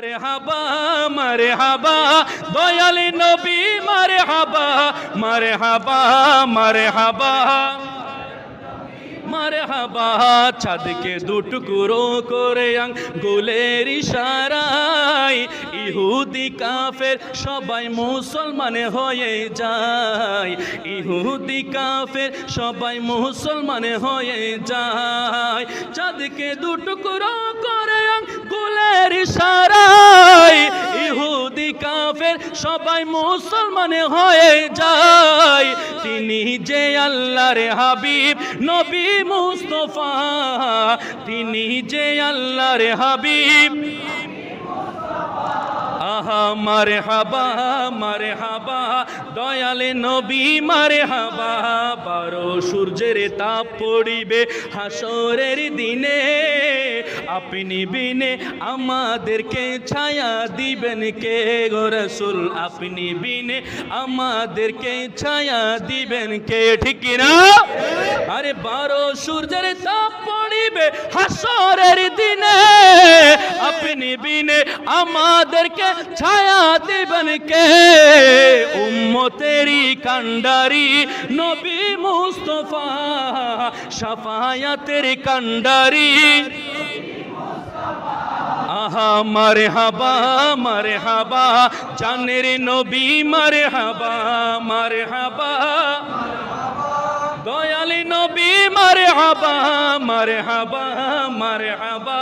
মারে হাবা মারে হাবা দয়ালি নবী মারে হাবা মারে হাবা মারে হাবা মারে হাবা চাঁদকে দুটুকুরো করে আঙ্গুলের ইশারায় ইহুদি কাফের সবাই মুসলমান হয়ে যায়। ইহুদি কাফের সবাই মুসলমান হয়ে যায়। চাঁদকে দুটুকুরো করে সবাই মুসলমান হয়ে যায়। তিনি যে আল্লাহর হাবিব, নবী মুস্তফা। তিনি যে আল্লাহর হাবিব। আহা মারে হাবা মারে হাবা দয়ালে নবী মারে হাবা বারো সূর্যের তাপ পড়িবে, হাসরের দিনে। আপনি বিনে আমাদেরকে ছায়া দিবেন কে গো রসুল? আপনি বিনে আমাদেরকে ছায়া দিবেন কে? ঠিক না? আরে বারো সূর্যের তাপ পড়িবে হাসরের দিনে। আপনি বিনে আমাদেরকে ছায়া দিবেন কে? উম্মতেরি কান্ডারি নবী মুস্তফা, সাফায়াতের কান্ডারি মারে হাবা মারে হাবা জানের নবী মারে হাবা মারে হাবা দয়ালি নবী মারে হাবা মারে হাবা মারে হাবা